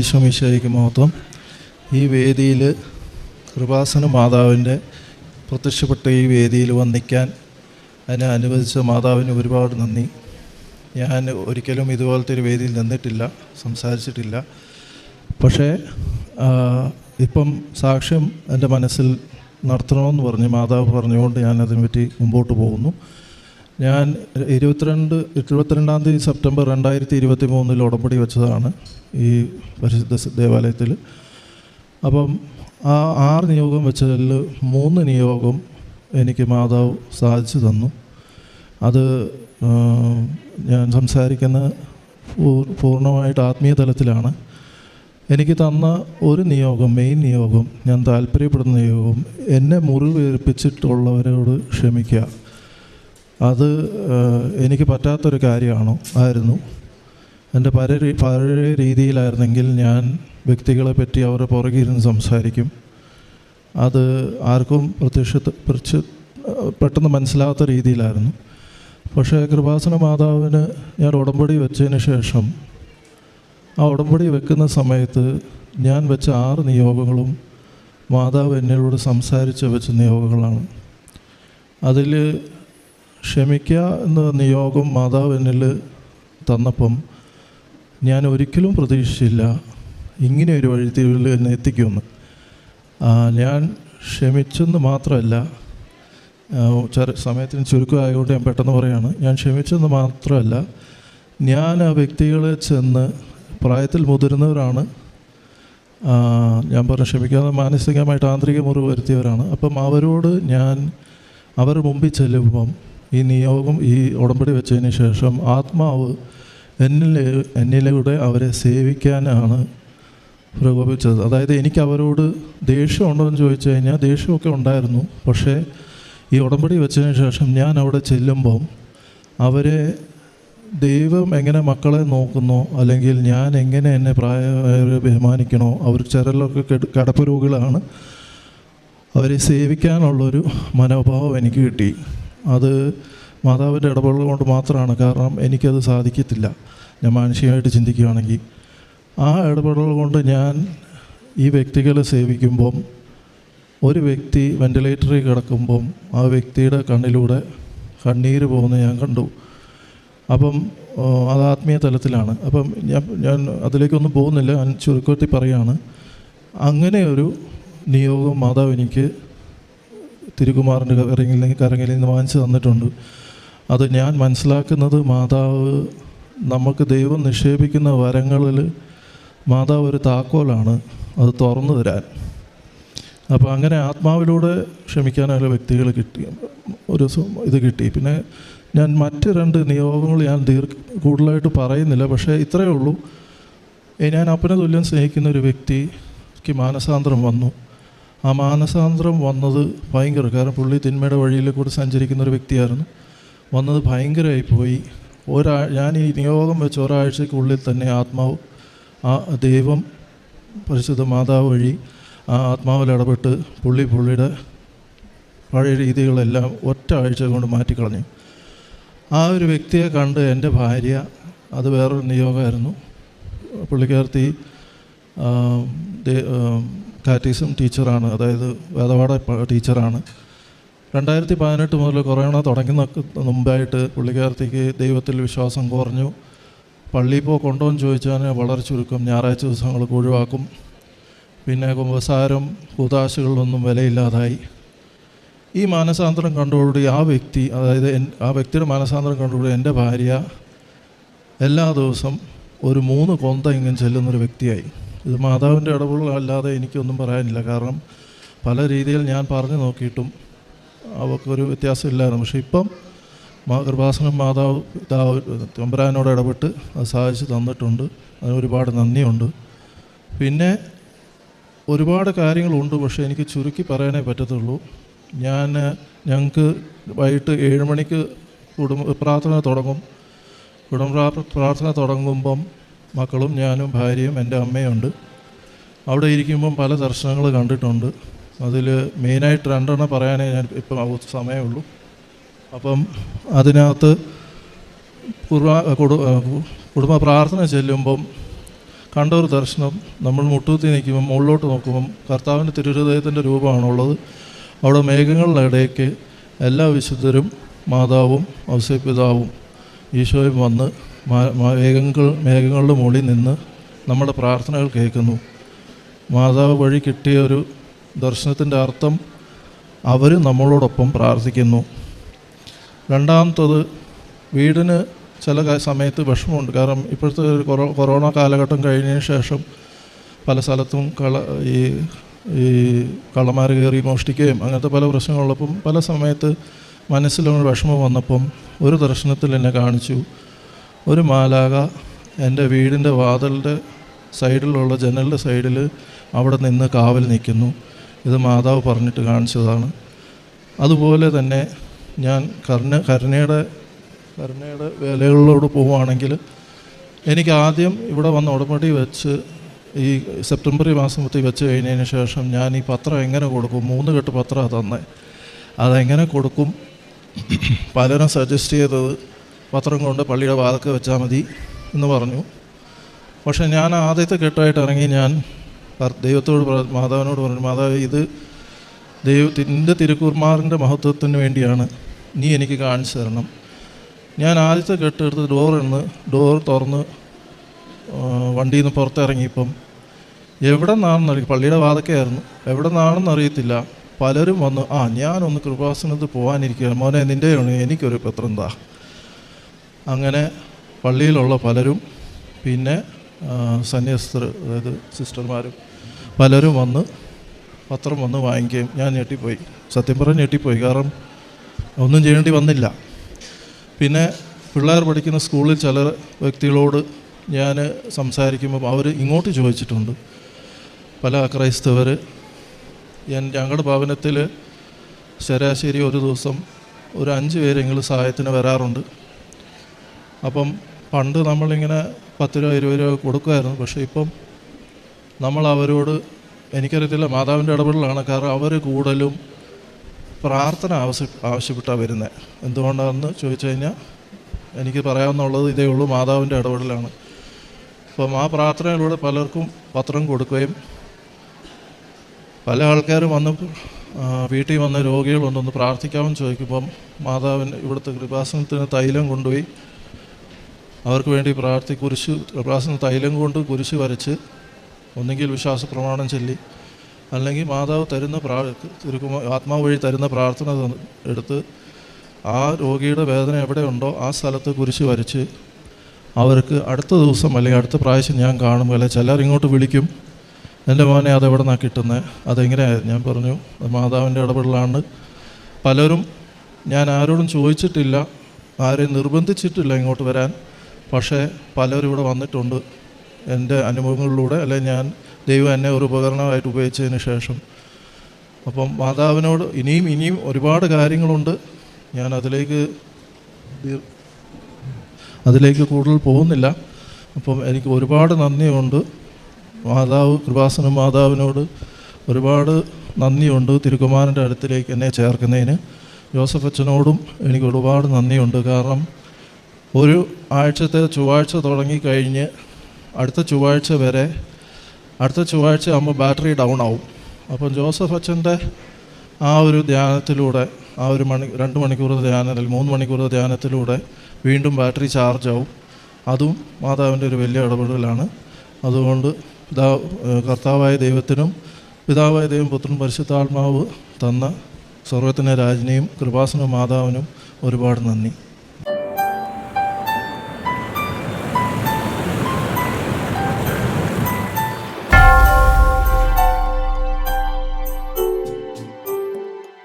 ഈശോ മിശയ്ക്ക് മഹത്വം. ഈ വേദിയിൽ കൃപാസന മാതാവിന്റെ പ്രത്യക്ഷപ്പെട്ട ഈ വേദിയിൽ വന്നിക്കാൻ അതിനെ അനുവദിച്ച മാതാവിന് ഒരുപാട് നന്ദി. ഞാൻ ഒരിക്കലും ഇതുപോലത്തെ ഒരു വേദിയിൽ നിന്നിട്ടില്ല സംസാരിച്ചിട്ടില്ല. പക്ഷേ ഇപ്പം സാക്ഷ്യം എന്റെ മനസ്സിൽ നടത്തണമെന്ന് പറഞ്ഞ് മാതാവ് പറഞ്ഞുകൊണ്ട് ഞാൻ അതിനെപ്പറ്റി മുമ്പോട്ട് പോകുന്നു. ഞാൻ ഇരുപത്തിരണ്ട് ഇരുപത്തിരണ്ടാം തീയതി സെപ്റ്റംബർ രണ്ടായിരത്തി ഇരുപത്തി മൂന്നിൽ ഉടമ്പടി വെച്ചതാണ് ഈ പരിശുദ്ധ ദേവാലയത്തിൽ. അപ്പം ആ ആറ് നിയോഗം വെച്ചതിൽ മൂന്ന് നിയോഗം എനിക്ക് മാതാവ് സാധിച്ചു തന്നു. അത് ഞാൻ സംസാരിക്കുന്ന പൂർണമായിട്ട് ആത്മീയ തലത്തിലാണ്. എനിക്ക് തന്ന ഒരു നിയോഗം മെയിൻ നിയോഗം ഞാൻ താല്പര്യപ്പെടുന്ന നിയോഗം എന്നെ മുറിവേൽപ്പിച്ചിട്ടുള്ളവരോട് ക്ഷമിക്കുക. അത് എനിക്ക് പറ്റാത്തൊരു കാര്യമാണോ ആയിരുന്നു. എന്റെ രീ- പഴയ രീതിയിലായിരുന്നെങ്കിൽ ഞാൻ വ്യക്തികളെ പറ്റി അവരുടെ പുറകെ ഇരുന്ന് സംസാരിക്കും. അത് ആർക്കും പ്രത്യക്ഷ പ്രത്യ പെട്ടെന്ന് മനസ്സിലാത്ത രീതിയിലായിരുന്നു. പക്ഷേ കൃപാസന മാതാവിന് ഞാൻ ഉടമ്പടി വെച്ചതിന് ശേഷം ആ ഉടമ്പടി വെക്കുന്ന സമയത്ത് ഞാൻ വെച്ച ആറ് നിയോഗങ്ങളും മാതാവ് എന്നോട് സംസാരിച്ച് വെച്ച നിയോഗങ്ങളാണ്. അതിൽ ക്ഷമിക്കുക എന്ന നിയോഗം മാതാവ് എന്നിൽ തന്നപ്പം ഞാൻ ഒരിക്കലും പ്രതീക്ഷിച്ചില്ല. ഇങ്ങനെ ഒരു വഴിത്തിരിവിൽ എന്നെ എത്തിക്കുമെന്ന്. ഞാൻ ക്ഷമിച്ചെന്ന് മാത്രമല്ല ചെറു സമയത്തിന് ചുരുക്കമായതുകൊണ്ട് ഞാൻ പെട്ടെന്ന് പറയുകയാണ് ഞാൻ ക്ഷമിച്ചെന്ന് മാത്രമല്ല ഞാൻ ആ വ്യക്തികളെ ചെന്ന് പ്രായത്തിൽ മുതിർന്നവരാണ്. ഞാൻ പറഞ്ഞു ക്ഷമിക്കാതെ മാനസികമായിട്ട് ആന്തരിക മുറിവ് വരുത്തിയവരാണ്. അപ്പം അവരോട് ഞാൻ അവർ മുമ്പിൽ ചെല്ലുമ്പം ഈ നിയോഗം ഈ ഉടമ്പടി വെച്ചതിന് ശേഷം ആത്മാവ് എന്നിൽ എന്നിലൂടെ അവരെ സേവിക്കാനാണ് പ്രകോപിച്ചത് അതായത് എനിക്ക് അവരോട് ദേഷ്യമുണ്ടോ എന്ന് ചോദിച്ചു കഴിഞ്ഞാൽ ദേഷ്യമൊക്കെ ഉണ്ടായിരുന്നു. പക്ഷേ ഈ ഉടമ്പടി വെച്ചതിന് ശേഷം ഞാൻ അവിടെ ചെല്ലുമ്പം അവരെ ദൈവം എങ്ങനെ മക്കളെ നോക്കുന്നോ അല്ലെങ്കിൽ ഞാൻ എങ്ങനെ എന്നെ പ്രായമായവരെ ബഹുമാനിക്കണോ അവർ ചിലരൊക്കെ കെട- കടപ്പ് രോഗികളാണ് അവരെ സേവിക്കാനുള്ളൊരു മനോഭാവം എനിക്ക് കിട്ടി. അത് മാതാവിന്റെ ഇടപെടൽ കൊണ്ട് മാത്രമാണ്. കാരണം എനിക്കത് സാധിക്കത്തില്ല. ഞാൻ മാനുഷികമായിട്ട് ചിന്തിക്കുകയാണെങ്കിൽ ആ ഇടപെടൽ കൊണ്ട് ഞാൻ ഈ വ്യക്തികളെ സേവിക്കുമ്പം ഒരു വ്യക്തി വെന്റിലേറ്ററിൽ കിടക്കുമ്പം ആ വ്യക്തിയുടെ കണ്ണിലൂടെ കണ്ണീര് പോകുന്നത് ഞാൻ കണ്ടു. അപ്പം അത് ആത്മീയ തലത്തിലാണ്. അപ്പം ഞാൻ ഞാൻ അതിലേക്കൊന്നും പോകുന്നില്ല. ഞാൻ ചുരുക്കത്തിൽ പറയുകയാണ് അങ്ങനെ ഒരു നിയോഗം മാതാവ് എനിക്ക് തിരുകുമാറിന്റെ കരങ്ങളിൽ കരങ്ങളിൽ നിന്ന് വാങ്ങിച്ചു തന്നിട്ടുണ്ട്. അത് ഞാൻ മനസ്സിലാക്കുന്നത് മാതാവ് നമുക്ക് ദൈവം നിക്ഷേപിക്കുന്ന വരങ്ങളിൽ മാതാവ് ഒരു താക്കോലാണ്. അത് തുറന്നു തരാൻ. അപ്പോൾ അങ്ങനെ ആത്മാവിലൂടെ ക്ഷമിക്കാനുള്ള വ്യക്തികൾ കിട്ടി. ഒരു ഇത് കിട്ടി. പിന്നെ ഞാൻ മറ്റ് രണ്ട് നിയോഗങ്ങൾ ഞാൻ ദീർഘ കൂടുതലായിട്ട് പറയുന്നില്ല. പക്ഷേ ഇത്രയേ ഉള്ളൂ. ഞാൻ അപ്പനെ തുല്യം സ്നേഹിക്കുന്ന ഒരു വ്യക്തിക്ക് മാനസാന്തരം വന്നു. ആ മാനസാന്തരം വന്നത് ഭയങ്കര കാരണം പുള്ളി തിന്മയുടെ വഴിയിൽ കൂടെ സഞ്ചരിക്കുന്ന ഒരു വ്യക്തിയായിരുന്നു. വന്നത് ഭയങ്കരമായി പോയി. ഒരാ ഞാൻ ഈ നിയോഗം വെച്ച ഒരാഴ്ചക്കുള്ളിൽ തന്നെ ആത്മാവ് ആ ദൈവം പരിശുദ്ധ മാതാവ് വഴി ആ ആത്മാവിൽ ഇടപെട്ട് പുള്ളി പുള്ളിയുടെ പഴയ രീതികളെല്ലാം ഒറ്റ ആഴ്ച കൊണ്ട് മാറ്റിക്കളഞ്ഞു. ആ ഒരു വ്യക്തിയെ കണ്ട് എന്റെ ഭാര്യ അത് വേറൊരു നിയോഗമായിരുന്നു. പുള്ളിക്കാർത്തി കാറ്റീസം ടീച്ചറാണ്. അതായത് വേദപാഠ ടീച്ചറാണ്. രണ്ടായിരത്തി പതിനെട്ട് മുതൽ കൊറോണ തുടങ്ങുന്ന മുമ്പായിട്ട് പുള്ളിക്കാർത്തിക്ക് ദൈവത്തിൽ വിശ്വാസം കുറഞ്ഞു. പള്ളിയിൽ പോ കൊണ്ടുവന്ന് ചോദിച്ചാൽ വളരെ ചുരുക്കം ഞായറാഴ്ച ദിവസങ്ങൾക്ക് ഒഴിവാക്കും പിന്നെ കുമ്പസാരം കൂതാശകളിലൊന്നും വിലയില്ലാതായി. ഈ മാനസാന്തരം കണ്ടോടുകൂടി ആ വ്യക്തി അതായത് ആ വ്യക്തിയുടെ മാനസാന്തരം കണ്ടോടുകൂടി എന്റെ ഭാര്യ എല്ലാ ദിവസം ഒരു മൂന്ന് കൊന്ത ഇങ്ങനെ ചെല്ലുന്നൊരു വ്യക്തിയായി. ഇത് മാതാവിന്റെ ഇടപെടലല്ലാതെ എനിക്കൊന്നും പറയാനില്ല. കാരണം പല രീതിയിൽ ഞാൻ പറഞ്ഞു നോക്കിയിട്ടും അവൾക്കൊരു വ്യത്യാസമില്ലായിരുന്നു. പക്ഷേ ഇപ്പം മാ കൃപാസനം മാതാവ് പിതാവ് തമ്പുരാനോട് ഇടപെട്ട് അത് സഹായിച്ച് തന്നിട്ടുണ്ട്. അതിന് ഒരുപാട് നന്ദിയുണ്ട്. പിന്നെ ഒരുപാട് കാര്യങ്ങളുണ്ട്. പക്ഷേ എനിക്ക് ചുരുക്കി പറയാനേ പറ്റത്തുള്ളൂ. ഞാൻ ഞങ്ങൾക്ക് വൈകിട്ട് ഏഴ് മണിക്ക് കുടുംബ പ്രാർത്ഥന തുടങ്ങും. കുടുംബ പ്രാർത്ഥന തുടങ്ങുമ്പം മക്കളും ഞാനും ഭാര്യയും എന്റെ അമ്മയുണ്ട്. അവിടെ ഇരിക്കുമ്പം പല ദർശനങ്ങൾ കണ്ടിട്ടുണ്ട്. അതിൽ മെയിനായിട്ട് രണ്ടെണ്ണം പറയാനേ ഞാൻ ഇപ്പം സമയമുള്ളൂ. അപ്പം അതിനകത്ത് കുർബാ കുടു കുടുംബ പ്രാർത്ഥന ചെല്ലുമ്പം കണ്ട ഒരു ദർശനം. നമ്മൾ മുട്ടുകുത്തി നിൽക്കുമ്പം മുകളിലോട്ട് നോക്കുമ്പം കർത്താവിന്റെ തിരുഹൃദയത്തിന്റെ രൂപമാണുള്ളത്. അവിടെ മേഘങ്ങളുടെ ഇടയ്ക്ക് എല്ലാ വിശുദ്ധരും മാതാവും ഔസപിതാവും ഈശോയും വന്ന് മേഘങ്ങൾ മേഘങ്ങളുടെ മുകളിൽ നിന്ന് നമ്മുടെ പ്രാർത്ഥനകൾ കേൾക്കുന്നു. മാതാവ് വഴി കിട്ടിയ ഒരു ദർശനത്തിന്റെ അർത്ഥം അവർ നമ്മളോടൊപ്പം പ്രാർത്ഥിക്കുന്നു. രണ്ടാമത്തത് വീടിന് ചില സമയത്ത് വിഷമമുണ്ട്. കാരണം ഇപ്പോഴത്തെ ഒരു കൊറോ- കൊറോണ കാലഘട്ടം കഴിഞ്ഞതിന് ശേഷം പല സ്ഥലത്തും കള ഈ ഈ കള്ളമാർ കയറി മോഷ്ടിക്കുകയും അങ്ങനത്തെ പല പ്രശ്നങ്ങളുള്ളപ്പം പല സമയത്ത് മനസ്സിലൊരു വിഷമം വന്നപ്പം ഒരു ദർശനത്തിൽ എന്നെ കാണിച്ചു. ഒരു മാലാക എന്റെ വീടിന്റെ വാതിലിന്റെ സൈഡിലുള്ള ജനലിന്റെ സൈഡിൽ അവിടെ നിന്ന് കാവൽ നിൽക്കുന്നു. ഇത് മാതാവ് പറഞ്ഞിട്ട് കാണിച്ചതാണ്. അതുപോലെ തന്നെ ഞാൻ കർണ കരുണയുടെ കരുണയുടെ വേലകളിലോട് പോവുകയാണെങ്കിൽ എനിക്ക് ആദ്യം ഇവിടെ വന്ന് ഉടമ്പടി വെച്ച് ഈ സെപ്റ്റംബർ മാസം മാസത്തിൽ വെച്ച് കഴിഞ്ഞതിന് ശേഷം ഞാൻ ഈ പത്രം എങ്ങനെ കൊടുക്കും മൂന്ന് കെട്ട് പത്രമാണ് തന്നെ. അതെങ്ങനെ കൊടുക്കും? പലരും സജസ്റ്റ് ചെയ്തത് പത്രം കൊണ്ട് പള്ളിയുടെ വാതൊക്കെ വെച്ചാൽ മതി എന്ന് പറഞ്ഞു. പക്ഷേ ഞാൻ ആദ്യത്തെ കെട്ടായിട്ട് ഇറങ്ങി ഞാൻ ദൈവത്തോട് മാതാവിനോട് പറഞ്ഞു മാതാവ് ഇത് ദൈവത്തിന്റെ തിരുക്കുർമാറിന്റെ മഹത്വത്തിന് വേണ്ടിയാണ് നീ എനിക്ക് കാണിച്ചു തരണം. ഞാൻ ആദ്യത്തെ കെട്ടെടുത്ത് ഡോറിന്ന് ഡോർ തുറന്ന് വണ്ടിയിൽ നിന്ന് പുറത്തിറങ്ങിയപ്പം എവിടെ നിന്നാണെന്ന് അറിയില്ല പള്ളിയുടെ വാതക്കായിരുന്നു എവിടെ നിന്നാണെന്ന് അറിയത്തില്ല. പലരും വന്ന് ആ ഞാനൊന്ന് കൃപാസനത്ത് പോകാനിരിക്കുകയാണ് മോനെ നിന്റെ എനിക്കൊരു പത്രം താ. അങ്ങനെ പള്ളിയിലുള്ള പലരും പിന്നെ സന്യസ്തർ അതായത് സിസ്റ്റർമാരും പലരും വന്ന് പത്രം വന്ന് വാങ്ങിക്കുകയും ഞാൻ ഞെട്ടിപ്പോയി. സത്യം പറഞ്ഞ് ഞെട്ടിപ്പോയി. കാരണം ഒന്നും ചെയ്യേണ്ടി വന്നില്ല. പിന്നെ പിള്ളേർ പഠിക്കുന്ന സ്കൂളിൽ ചില വ്യക്തികളോട് ഞാൻ സംസാരിക്കുമ്പോൾ അവർ ഇങ്ങോട്ട് ചോദിച്ചിട്ടുണ്ട്. പല ക്രൈസ്തവർ ഞങ്ങളുടെ ഭവനത്തിൽ ശരാശരി ഒരു ദിവസം ഒരു അഞ്ച് പേരെങ്കിലും സഹായത്തിന് വരാറുണ്ട്. അപ്പം പണ്ട് നമ്മളിങ്ങനെ പത്ത് രൂപ ഇരുപത് രൂപ കൊടുക്കുമായിരുന്നു. പക്ഷേ ഇപ്പം നമ്മൾ അവരോട് എനിക്കറിയത്തില്ല മാതാവിന്റെ ഇടപെടലാണ്. കാരണം അവർ കൂടുതലും പ്രാർത്ഥന ആവശ്യ ആവശ്യപ്പെട്ടാണ് വരുന്നത് എന്തുകൊണ്ടാണെന്ന് ചോദിച്ചു കഴിഞ്ഞാൽ എനിക്ക് പറയാമെന്നുള്ളത് ഇതേ ഉള്ളൂ മാതാവിന്റെ ഇടപെടലാണ്. അപ്പം ആ പ്രാർത്ഥനയിലൂടെ പലർക്കും പത്രം കൊടുക്കുകയും പല ആൾക്കാരും വന്ന് വീട്ടിൽ വന്ന രോഗികൾ വന്നൊന്ന് പ്രാർത്ഥിക്കാമെന്ന് ചോദിക്കുമ്പം മാതാവിന് ഇവിടുത്തെ കൃപാസനത്തിന് തൈലം കൊണ്ടുപോയി അവർക്ക് വേണ്ടി പ്രാർത്ഥി കുരിശ് കൃപാസന തൈലം കൊണ്ട് കുരിശ് വരച്ച് ഒന്നുകിൽ വിശ്വാസ പ്രമാണം ചൊല്ലി അല്ലെങ്കിൽ മാതാവ് തരുന്ന പ്രാ തിരുക്കുമ ആത്മാവ് വഴി തരുന്ന പ്രാർത്ഥന എടുത്ത് ആ രോഗിയുടെ വേദന എവിടെ ഉണ്ടോ ആ സ്ഥലത്ത് കുരിശ് വരച്ച് അവർക്ക് അടുത്ത ദിവസം അല്ലെങ്കിൽ അടുത്ത പ്രാവശ്യം ഞാൻ കാണും അല്ലെ ചിലർ ഇങ്ങോട്ട് വിളിക്കും എന്റെ മോനെ അതെവിടെ നിന്നാണ് കിട്ടുന്നത് അതെങ്ങനെ? ഞാൻ പറഞ്ഞു മാതാവിന്റെ ഇടപെടലാണ്. പലരും ഞാൻ ആരോടും ചോദിച്ചിട്ടില്ല ആരെയും നിർബന്ധിച്ചിട്ടില്ല ഇങ്ങോട്ട് വരാൻ. പക്ഷേ പലരും ഇവിടെ വന്നിട്ടുണ്ട് എന്റെ അനുഭവങ്ങളിലൂടെ അല്ലെങ്കിൽ ഞാൻ ദൈവം എന്നെ ഒരു ഉപകരണമായിട്ട് ഉപയോഗിച്ചതിന് ശേഷം. അപ്പം മാതാവിനോട് ഇനിയും ഇനിയും ഒരുപാട് കാര്യങ്ങളുണ്ട്. ഞാൻ അതിലേക്ക് അതിലേക്ക് കൂടുതൽ പോകുന്നില്ല. അപ്പം എനിക്ക് ഒരുപാട് നന്ദിയുണ്ട്. മാതാവ് കൃപാസന മാതാവിനോട് ഒരുപാട് നന്ദിയുണ്ട് തിരുക്കുമാരന്റെ അടുത്തിലേക്ക് എന്നെ ചേർക്കുന്നതിന്. ജോസഫ് അച്ഛനോടും എനിക്ക് ഒരുപാട് നന്ദിയുണ്ട്. കാരണം ഒരു ആഴ്ചത്തെ ചൊവ്വാഴ്ച തുടങ്ങിക്കഴിഞ്ഞ് അടുത്ത ചൊവ്വാഴ്ച വരെ അടുത്ത ചൊവ്വാഴ്ച ആകുമ്പോൾ ബാറ്ററി ഡൗൺ ആവും അപ്പം ജോസഫ് അച്ഛന്റെ ആ ഒരു ധ്യാനത്തിലൂടെ ആ ഒരു മണി രണ്ട് മണിക്കൂർ അല്ലെങ്കിൽ മൂന്ന് മണിക്കൂർ ധ്യാനത്തിലൂടെ വീണ്ടും ബാറ്ററി ചാർജ് ആവും അതും മാതാവിന്റെ ഒരു വലിയ ഇടപെടലാണ്. അതുകൊണ്ട് പിതാ കർത്താവായ ദൈവത്തിനും പിതാവായ ദൈവം പുത്രനും പരിശുദ്ധാത്മാവ് തന്ന സ്വർഗത്തിന്റെ രാജനെയും കൃപാസന മാതാവിനും ഒരുപാട് നന്ദി.